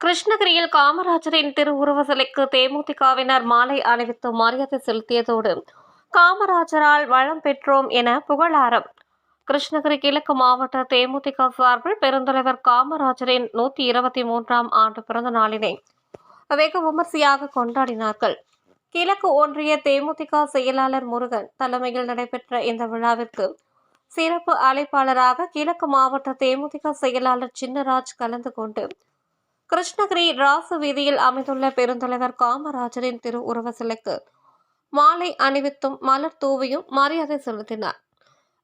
கிருஷ்ணகிரியில் காமராஜரின் திருவுருவ சிலைக்கு தேமுதிகவினர் மாலை அணிவித்து மரியாதை செலுத்தியதோடு காமராஜரால் வளம் பெற்றோம் என புகழாரம். கிருஷ்ணகிரி கிழக்கு மாவட்ட தேமுதிக சார்பில் பெருந்தலைவர் காமராஜரின் நூற்றி இருபத்தி மூன்றாம் ஆண்டு பிறந்த நாளினை வெகு விமர்சையாக கொண்டாடினார்கள். கிழக்கு ஒன்றிய தேமுதிக செயலாளர் முருகன் தலைமையில் நடைபெற்ற இந்த விழாவிற்கு சிறப்பு அழைப்பாளராக கிழக்கு மாவட்ட தேமுதிக செயலாளர் சின்னராஜ் கலந்து கொண்டு கிருஷ்ணகிரி ராசு வீதியில் அமைந்துள்ள பெருந்தலைவர் காமராஜரின் திரு உருவ சிலைக்கு மாலை அணிவித்தும் மலர் தூவியும் மரியாதை செலுத்தினார்.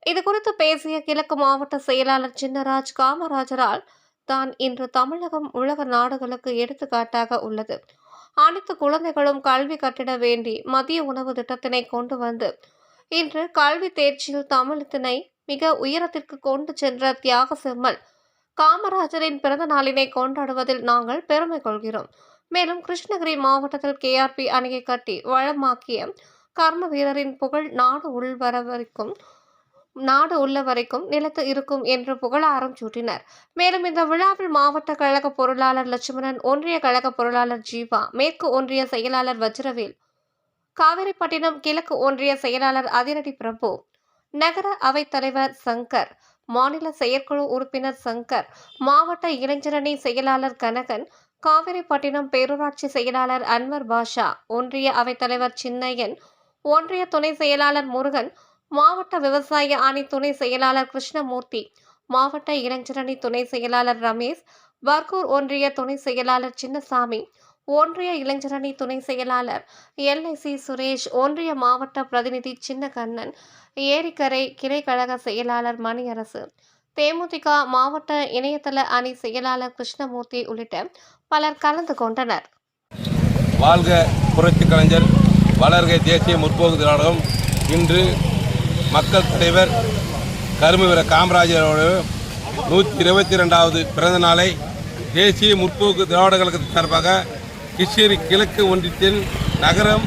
இது குறித்து பேசிய கிழக்கு மாவட்ட செயலாளர் சின்னராஜ் காமராஜரால் தான் இன்று தமிழகம் உலக நாடுகளுக்கு எடுத்துக்காட்டாக உள்ளது. அனைத்து குழந்தைகளும் கல்வி கட்டிட வேண்டி மதிய உணவு திட்டத்தினை கொண்டு வந்து இன்று கல்வி தேர்ச்சியில் தமிழத்தினை மிக உயரத்திற்கு கொண்டு சென்ற தியாக செம்மல் காமராஜரின் பிறந்த நாளினை கொண்டாடுவதில் நாங்கள் பெருமை கொள்கிறோம். மேலும் கிருஷ்ணகிரி மாவட்டத்தில் கேஆர்பி அணையை கட்டி வளமாக்கிய கர்ம வீரரின் புகழ் நாடு உள்வரவரைக்கும் நாடு உள்ள வரைக்கும் நிலத்து இருக்கும் என்று புகழாரம் சூட்டினர். மேலும் இந்த விழாவில் மாவட்ட கழக பொருளாளர் லட்சுமணன் ஒன்றிய கழக பொருளாளர் ஜீவா மேற்கு ஒன்றிய செயலாளர் வஜ்ரவேல் காவிரிப்பட்டினம் கிழக்கு ஒன்றிய செயலாளர் அதிரடி பிரபு நகர அவைத்தலைவர் சங்கர் மாநில செயற்குழு உறுப்பினர் சங்கர் மாவட்ட இளைஞரணி செயலாளர் கனகன் காவிரிப்பட்டினம் பேரூராட்சி செயலாளர் அன்வர் பாஷா ஒன்றிய அவைத்தலைவர் சின்னையன் ஒன்றிய துணை செயலாளர் முருகன் மாவட்ட விவசாய அணி துணை செயலாளர் கிருஷ்ணமூர்த்தி மாவட்ட இளைஞரணி துணை செயலாளர் ரமேஷ் பர்கூர் ஒன்றிய துணை செயலாளர் சின்னசாமி ஒன்றிய இளைஞரணி துணை செயலாளர் எல்ஐசி சுரேஷ் ஒன்றிய மாவட்ட பிரதிநிதி சின்னகண்ணன் ஏரிக்கரை கிளை கழக செயலாளர் மணியரசு தேமுதிக மாவட்ட இணையதள அணி செயலாளர் கிருஷ்ணமூர்த்தி உள்ளிட்ட பலர் கலந்து கொண்டனர். வாழ்க புரட்சி கலைஞர் வளர்க தேசிய முற்போக்கு திராடகம் இன்று மக்கள் தலைவர் கருமவீர காமராஜரோட நூற்றி இருபத்தி ரெண்டாவது பிறந்த நாளை தேசிய முற்போக்கு திராவிட கழகத்தின் சார்பாக கிருஷ்ணகிரி கிழக்கு ஒன்றியத்தின் நகரம்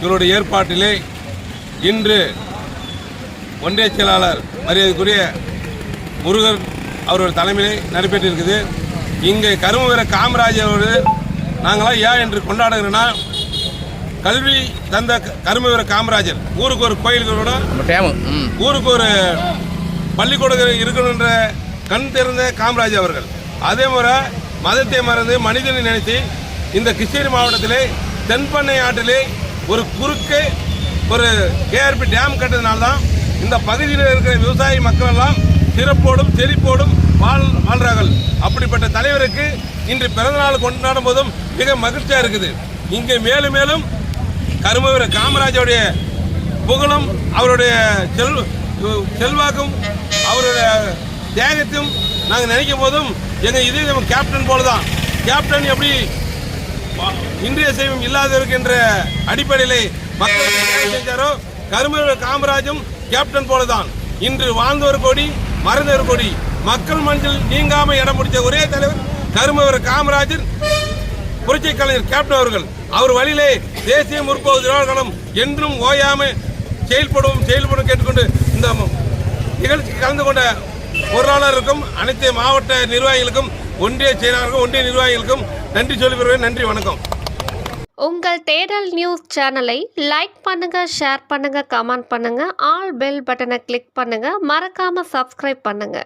இவருடைய ஏற்பாட்டிலே இன்று ஒன்றிய செயலாளர் மரியாதைக்குரிய முருகன் அவரோட தலைமையிலே நடைபெற்றிருக்குது. இங்கே கரும வீர காமராஜரோடு நாங்களாம் ஏன் என்று கொண்டாடுகிறோன்னா கல்வி தந்த கரும வீர காமராஜர். ஊருக்கு ஒரு கோயில்களோட ஊருக்கு ஒரு பள்ளிக்கூடம் இருக்கணுன்ற கண் திறந்த காமராஜ் அவர்கள். அதே முறை மதத்தை மறந்து மனிதனை நினைத்து இந்த கிருஷ்ணகிரி மாவட்டத்திலே தென்பண்ணை ஆற்றிலே ஒரு குறுக்கே ஒரு கேஆர்பி டேம் கட்டுறதுனால தான் இந்த பகுதியில் இருக்கிற விவசாய மக்கள் எல்லாம் சிறப்போடும் செழிப்போடும் வாழ் வாழ்றார்கள். அப்படிப்பட்ட தலைவருக்கு இன்று பிறந்தநாள் கொண்டாடும் போதும் மிக மகிழ்ச்சியாக இருக்குது. இங்கே மேலும் மேலும் கருமவீர காமராஜருடைய புகழும் அவருடைய செல் செல்வாக்கும் அவருடைய தியாகத்தையும் நாங்கள் நினைக்கும் போதும் எங்கள் இதே நம்ம கேப்டன் போல தான் கேப்டன் எப்படி இன்றைய செய்வம் இல்லாத இருக்கின்ற அடிப்படையில் மக்கள் செஞ்சாரோ கருமவீர காமராஜும் கேப்டன் போல தான் இன்று வாழ்ந்தவர் கொடி மறந்தவர் கொடி. மக்கள் மனதில் நீங்காம இடம் பிடிச்ச ஒரே தலைவர் கருமவர் காமராஜர் புரட்சி கலைஞர் கேப்டன் அவர்கள். அவர் வழியிலே தேசிய முற்போக்கு திராவிடம் என்றும் ஓயாமல் செயல்படும் செயல்படும் கேட்டுக்கொண்டு இந்த நிகழ்ச்சிக்கு கலந்து கொண்ட பொருளாளருக்கும் அனைத்து மாவட்ட நிர்வாகிகளுக்கும் ஒன்றிய செயலாளருக்கும் ஒன்றிய நிர்வாகிகளுக்கும் நன்றி சொல்லி வருவேன் நன்றி வணக்கம். உங்கள் தேடல் நியூஸ் சேனலை லைக் பண்ணுங்க ஷேர் பண்ணுங்க கமெண்ட் பண்ணுங்க ஆல் பெல் பட்டனை கிளிக் பண்ணுங்க மறக்காம சப்ஸ்கிரைப் பண்ணுங்க.